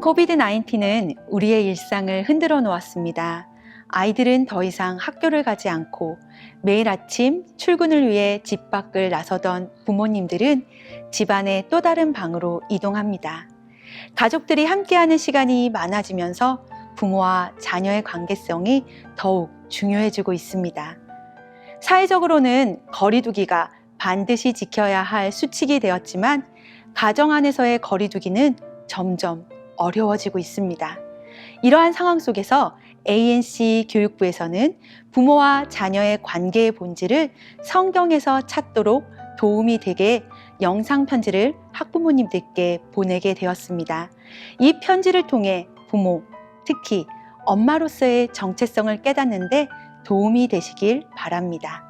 코비드-19은 우리의 일상을 흔들어 놓았습니다. 아이들은 더 이상 학교를 가지 않고 매일 아침 출근을 위해 집 밖을 나서던 부모님들은 집안의 또 다른 방으로 이동합니다. 가족들이 함께하는 시간이 많아지면서 부모와 자녀의 관계성이 더욱 중요해지고 있습니다. 사회적으로는 거리두기가 반드시 지켜야 할 수칙이 되었지만 가정 안에서의 거리두기는 점점 어려워지고 있습니다. 이러한 상황 속에서 ANC 교육부에서는 부모와 자녀의 관계의 본질을 성경에서 찾도록 도움이 되게 영상 편지를 학부모님들께 보내게 되었습니다. 이 편지를 통해 부모, 특히 엄마로서의 정체성을 깨닫는데 도움이 되시길 바랍니다.